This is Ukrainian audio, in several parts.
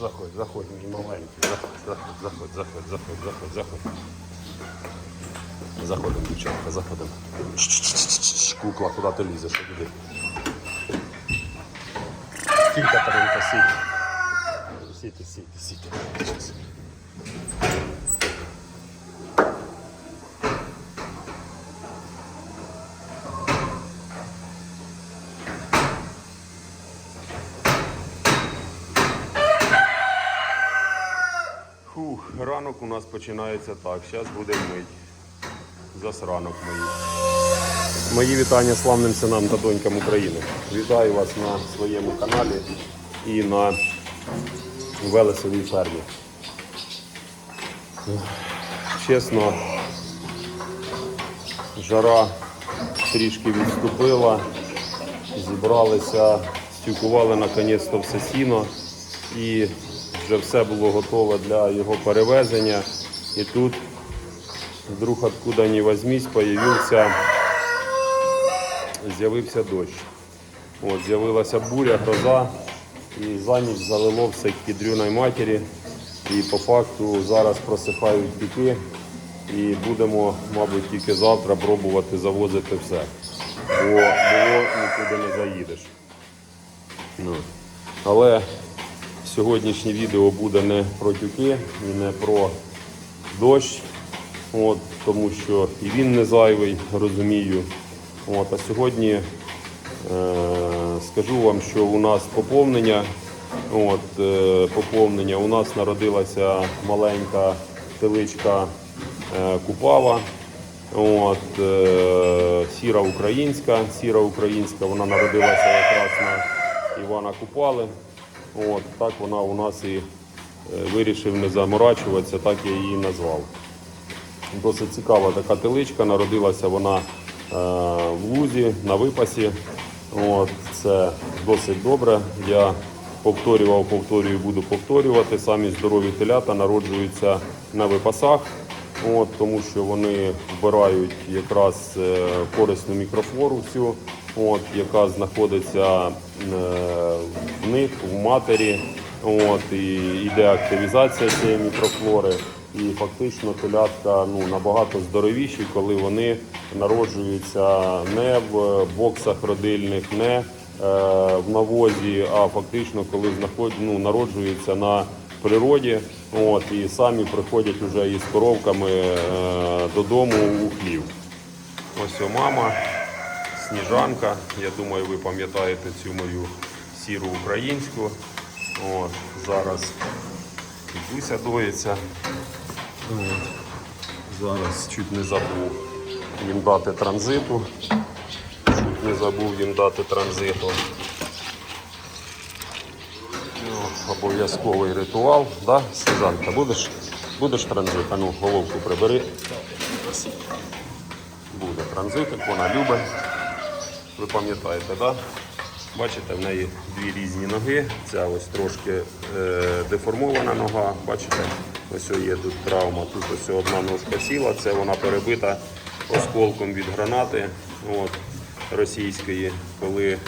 Заходь, заходь, не маленький. Заходь, заходь, заходь, заходь, заходь, заходь. Заходимо, дівчатка, заходимо. Кукла, куди ти лізеш? Іди. Стій, Катеринка, сідь. Сійте, сідьте, сідьте. Ранок у нас починається так. Зараз буде мить. Засранок мої. Мої вітання славним синам та донькам України. Вітаю вас на своєму каналі і на Велесовій фермі. Чесно, жара трішки відступила, зібралися, стюкували наконець-то все сіно і вже все було готове для його перевезення. І тут вдруг откуда ни возьмись, появився, з'явився дощ. От, з'явилася буря, гроза, і за ніч залило все к підрюної матері. І по факту зараз просихають піки і будемо, мабуть, тільки завтра пробувати завозити все. Бо було нікуди не заїдеш. Ну. Але сьогоднішнє відео буде не про тюки і не про дощ, от, тому що і він не зайвий, розумію. От, а сьогодні е, скажу вам, що у нас поповнення. От, е, поповнення. У нас народилася маленька теличка е, Купава. От, е, сіра українська. Сіра українська, вона народилася якраз на Івана Купали. От, так вона у нас і е, вирішив не заморачуватися, так я її назвав. Досить цікава така теличка. Народилася вона е, в лузі на випасі. От, це досить добре. Я повторював, повторюю, буду повторювати. Самі здорові телята народжуються на випасах, от, тому що вони вбирають якраз е, корисну мікрофлору всю, от, яка знаходиться е, в них, в матері. От, і йде активізація цієї мікрофлори. І фактично телятка ну, набагато здоровіші, коли вони народжуються не в боксах родильних, не е, в навозі, а фактично коли знаход... ну, народжуються на природі. От, і самі приходять вже із коровками е, додому у хлів. Ось мама, сніжанка. Я думаю, ви пам'ятаєте цю мою сіру українську. От, зараз Дуся доїться. От. Зараз чуть не забув їм дати транзиту. Чуть не забув їм дати транзиту. Обов'язковий ритуал, да? Сніжанка, будеш? Будеш транзит? А ну, головку прибери. Буде транзитик, вона любить. Ви пам'ятаєте, да? Бачите, в неї дві різні ноги. Ця ось трошки е, деформована нога. Бачите, ось є тут травма. Тут ось одна ножка сіла, це вона перебита осколком від гранати от, російської, коли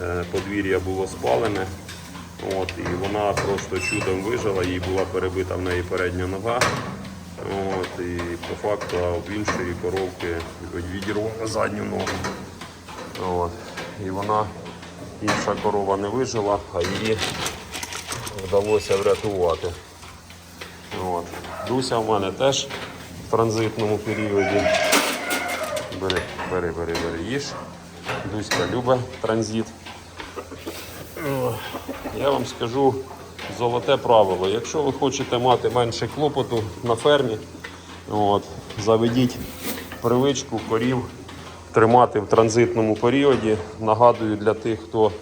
е, подвір'я було спалене. От, і вона просто чудом вижила, їй була перебита в неї передня нога. От, і по факту в іншої коровки відірвала задню ногу. От. І вона, інша корова не вижила, а її вдалося врятувати. От. Дуся в мене теж в транзитному періоді. Бери, бери, бери, бери, їж. Дуська любить транзит. Я вам скажу золоте правило. Якщо ви хочете мати менше клопоту на фермі, от, заведіть привичку корів тримати в транзитному періоді. Нагадую для тих, хто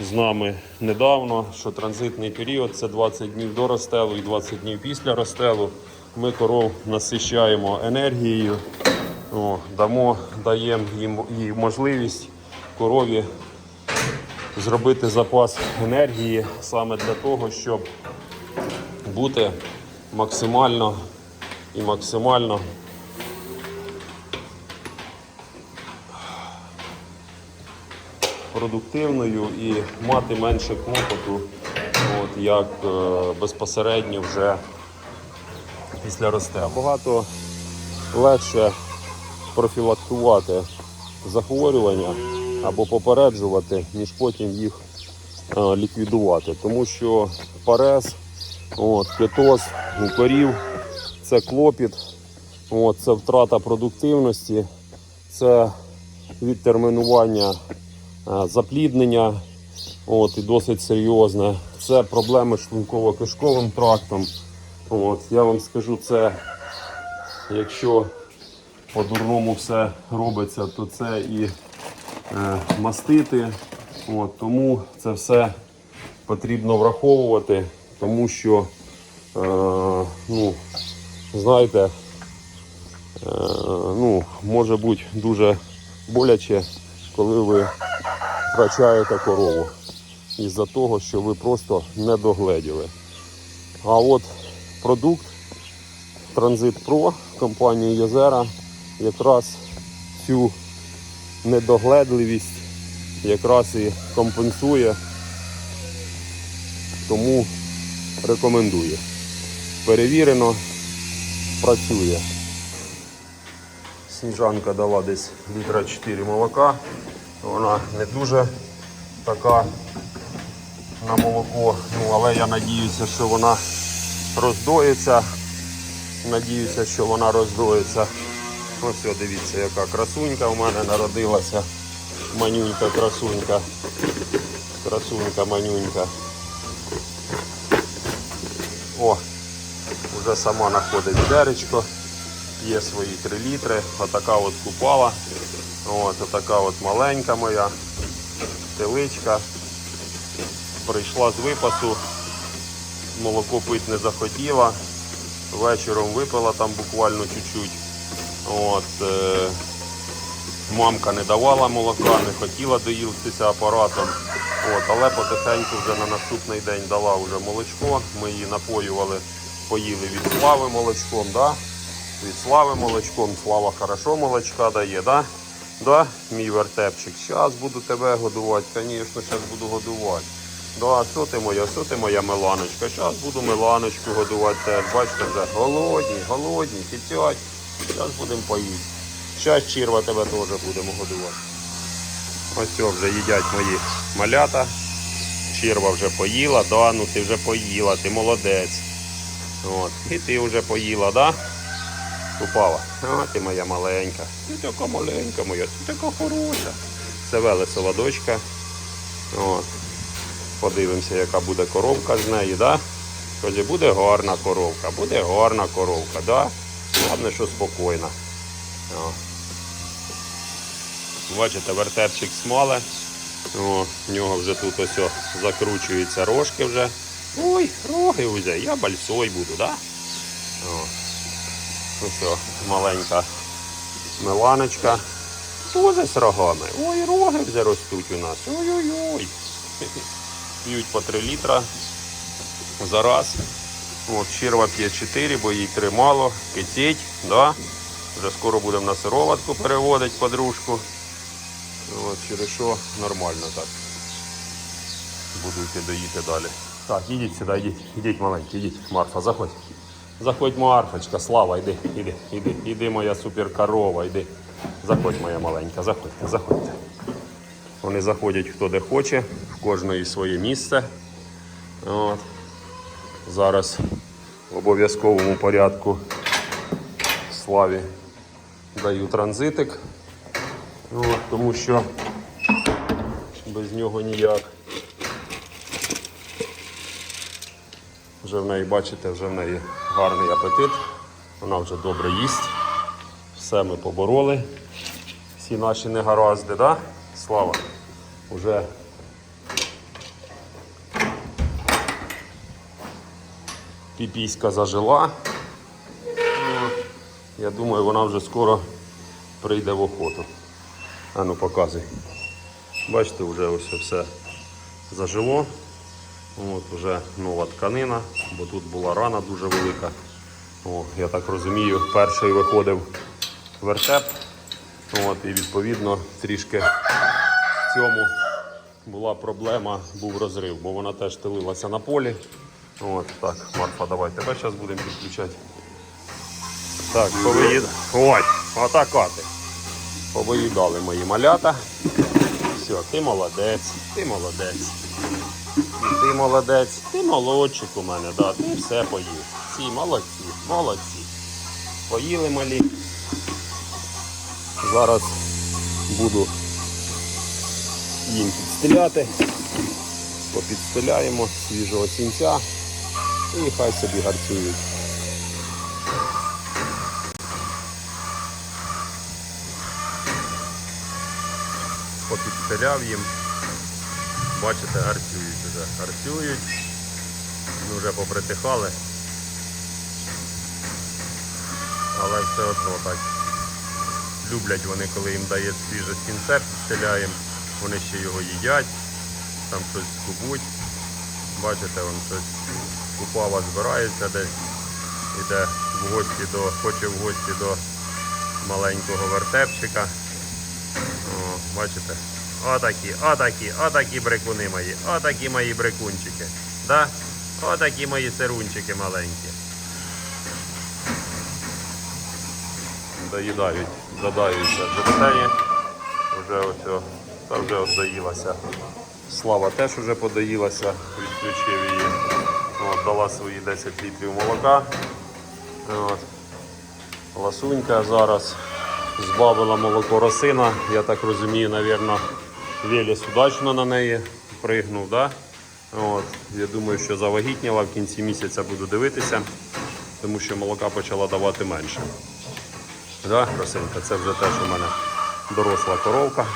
з нами недавно, що транзитний період це 20 днів до розстелу і 20 днів після розстелу. Ми коров насищаємо енергією, о, дамо, даємо їм їй можливість корові зробити запас енергії саме для того, щоб бути максимально і максимально продуктивною і мати менше клопоту от, як е, безпосередньо вже після росте. Багато легше профілактувати захворювання або попереджувати, ніж потім їх е, ліквідувати. Тому що парез, от, кетоз у корів це клопіт, от, це втрата продуктивності, це відтермінування запліднення, от, і досить серйозне. Це проблеми з шлунково-кишковим трактом. От, я вам скажу, це якщо по-дурному все робиться, то це і е, мастити. От, тому це все потрібно враховувати, тому що, е, ну, знаєте, е, ну, може бути дуже боляче, коли ви втрачаєте корову із-за того, що ви просто не догледіли. А от продукт Транзит Про компанії Єзера якраз цю недогледливість якраз і компенсує, тому рекомендую. Перевірено, працює. Сніжанка дала десь літра 4 молока. Вона не дуже така на молоко, ну, але я надіюся, що вона роздоїться. Надіюся, що вона роздоїться. Ось о, дивіться, яка красунька у мене народилася. Манюнька красунька. Красунька манюнька. О, вже сама знаходить відеречко. Є свої 3 літри. Отака от купала. От, отака от маленька моя теличка. Прийшла з випасу, молоко пити не захотіла. Вечором випила там буквально чуть-чуть. От, е, мамка не давала молока, не хотіла доїлитися апаратом. От, але потихеньку вже на наступний день дала вже молочко. Ми її напоювали, поїли від слави молочком. Да? Від слави молочком. Слава хорошо молочка дає, да? Да? мій вертепчик. Зараз буду тебе годувати, звісно, зараз буду годувати. Да, що ти моя, що ти моя Миланочка? Зараз буду Миланочку годувати теж. Бачите, вже голодні, голодні, хитять. Зараз будемо поїсти. Зараз черва тебе теж будемо годувати. Ось все, вже їдять мої малята. Черва вже поїла, да, ну ти вже поїла, ти молодець. От. І ти вже поїла, да? Упала. А, ти моя маленька. Ти така маленька моя, ти така хороша. Це велесова дочка. От. Подивимося, яка буде коровка з неї, да? Каже, буде гарна коровка, буде гарна коровка, да? Головне, що спокійна. Бачите, вертепчик смале. О, в нього вже тут ось закручуються рожки вже. Ой, роги вже, я бальсой буду, да? О. Ось маленька миланочка. Тоже з рогами. Ой, роги вже ростуть у нас. Ой-ой-ой. П'ють по 3 літра за раз. От, черва п'є 4, бо їй 3 мало, да? Вже скоро будемо на сироватку переводити подружку. От, через що нормально так. Буду йти доїти далі. Так, ідіть сюди, йдіть, ідіть маленький, ідіть. Марфа, заходь. Заходь, Марфочка, Слава, йди, іди, іди, іди, моя суперкорова, йди. Заходь, моя маленька, заходьте, заходьте. Вони заходять хто де хоче, в кожної своє місце. От. Зараз в обов'язковому порядку славі даю транзитик, От, тому що без нього ніяк. Вже в неї, бачите, вже в неї гарний апетит, вона вже добре їсть. Все ми побороли. Всі наші негаразди, да? Слава. Уже піпіська зажила. Я думаю, вона вже скоро прийде в охоту. А ну показуй. Бачите, вже ось все зажило. От вже нова тканина, бо тут була рана дуже велика. О, я так розумію, перший виходив вертеп. От, і відповідно трішки в цьому була проблема, був розрив, бо вона теж тилилася на полі. От так, Марфа, давай тебе зараз будемо підключати. Так, повиїд... Ой, отака ти. Повиїдали мої малята. Все, ти молодець, ти молодець. Ти молодець, ти молодчик у мене, да, ти все поїв. Всі молодці, молодці. Поїли малі. Зараз буду їм підстеляти. Попідстеляємо свіжого сінця і хай собі гарцюють. Попідстеляв їм. Бачите, гарцюють вже. Гарцюють. Вже попритихали. Але все одно так. Люблять вони, коли їм дає свіже сінце, підстеляємо. Вони ще його їдять, там щось скубуть. Бачите, вон щось купава збирається десь. Іде в гості до, хоче в гості до маленького вертепчика. О, бачите? Отакі, отакі, отакі брекуни мої, отакі мої брекунчики. Да? Отакі мої сирунчики маленькі. Доїдають, задаються джерсені. Вже ось, та вже от доїлася. Слава теж вже подоїлася, відключив її. От, дала свої 10 літрів молока. От. Ласунька зараз збавила молоко росина. Я так розумію, мабуть, Веліс удачно на неї пригнув. Да? От. Я думаю, що завагітніла в кінці місяця буду дивитися, тому що молока почала давати менше. Да, Росинка, це вже теж у мене доросла коровка.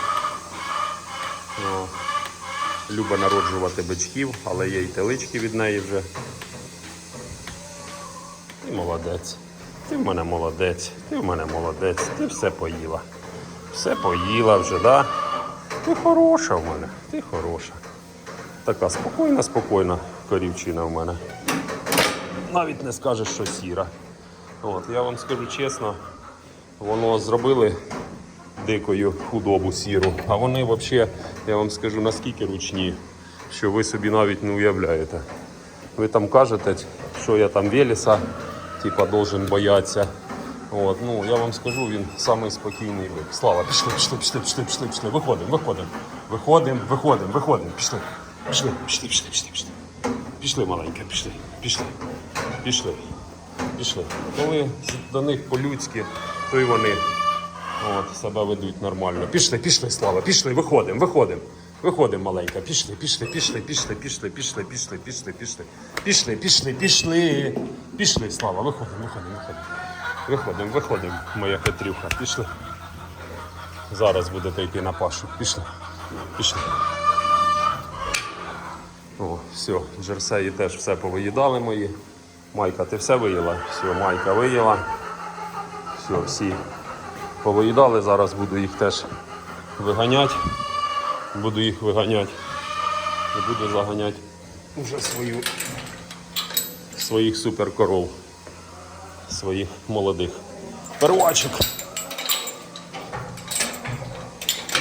О, любить народжувати бичків, але є й телички від неї вже. Ти молодець. Ти в мене молодець, ти в мене молодець, ти все поїла. Все поїла вже, да? Ти хороша в мене, ти хороша. Така спокійна, спокійна корівчина в мене. Навіть не скажеш, що сіра. От, я вам скажу чесно, воно зробили дикою худобу сіру, а вони взагалі, я вам скажу, наскільки ручні, що ви собі навіть не уявляєте. Ви там кажете, що я там Велеса, типа, должен боятися. От, ну, я вам скажу, він самий спокійний вид. Слава, пішли, пішли, пішли, пішли, пішли, пішли. Виходимо, виходимо. Виходимо, виходимо, виходимо. Пішли. Пішли, пішли, пішли, пішли, пішли. Пішли, маленька, пішли, пішли, пішли, пішли. Коли до них по-людськи, то й вони от, себе ведуть нормально. Пішли, пішли, слава, пішли, виходимо, виходимо. Виходимо, маленька, пішли, пішли, пішли, пішли, пішли, пішли, пішли, пішли, пішли, пішли, пішли, пішли, пішли, слава, виходимо, виходимо, виходимо. Виходимо, виходимо, моя Петрюха, пішли. Зараз будете йти на пашу. Пішли. Пішли. О, все, джерсеї теж все повиїдали мої. Майка, ти все виїла? Все, майка виїла. Все, всі повиїдали. Зараз буду їх теж виганяти. Буду їх виганяти. І буду заганяти вже свою, своїх суперкоров своїх молодих первачок.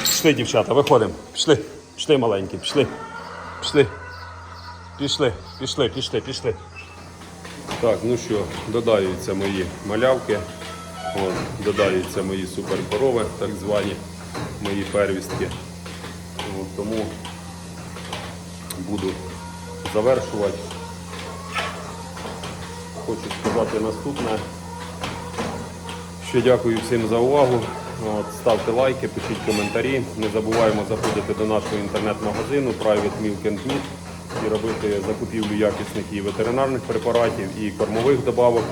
Пішли, дівчата, виходимо. Пішли, пішли маленькі, пішли. Пішли. Пішли, пішли, пішли, пішли. Так, ну що, додаються мої малявки. От, додаються мої суперкорови, так звані, мої первістки. От, тому буду завершувати хочу сказати наступне. Що дякую всім за увагу. От, ставте лайки, пишіть коментарі. Не забуваємо заходити до нашого інтернет-магазину Private Milk and Meat і робити закупівлю якісних і ветеринарних препаратів і кормових добавок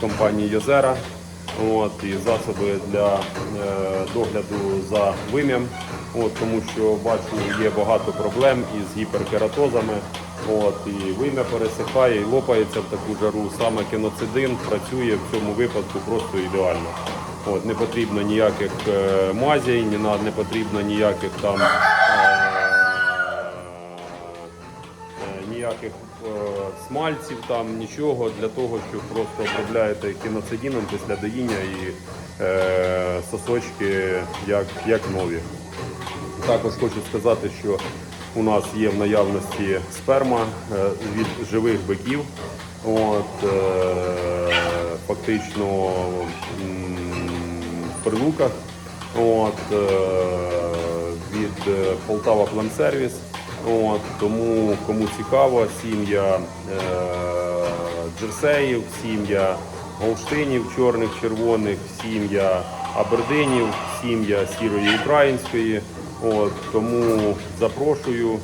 компанії Йозера. От, і засоби для е, догляду за вим'ям, от, тому що бачу, є багато проблем із гіперкератозами. От, і вим'я пересихає і лопається в таку жару. Саме кіноцидин працює в цьому випадку просто ідеально. От, не потрібно ніяких е, мазей, ні не потрібно ніяких там е, е, ніяких смальців, там нічого для того, що просто обробляєте кіноцидіном після доїння і е, сосочки як, як нові. Також хочу сказати, що у нас є в наявності сперма е, від живих биків. От, е, фактично в прилуках. От, е, від Полтава Племсервіс. От, тому кому цікаво, сім'я джерсеїв, сім'я голштинів чорних, червоних, сім'я абердинів, сім'я сірої української. От, тому запрошую,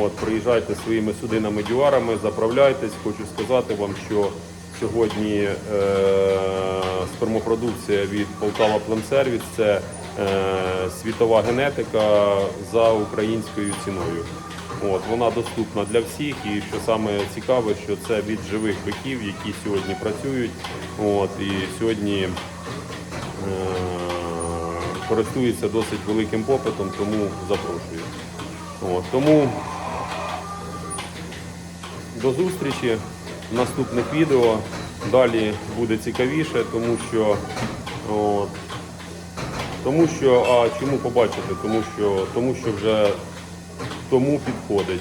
от, приїжджайте своїми судинами дюарами, заправляйтесь. Хочу сказати вам, що сьогодні е, спермопродукція від Полтава Племсервіс це е, світова генетика за українською ціною. От, вона доступна для всіх, і що саме цікаве, що це від живих биків, які сьогодні працюють. От, і сьогодні е, користується досить великим попитом, тому запрошую. От, тому до зустрічі в наступних відео. Далі буде цікавіше, тому що, от, тому що, а чому побачите? Тому що, тому що вже тому підходить.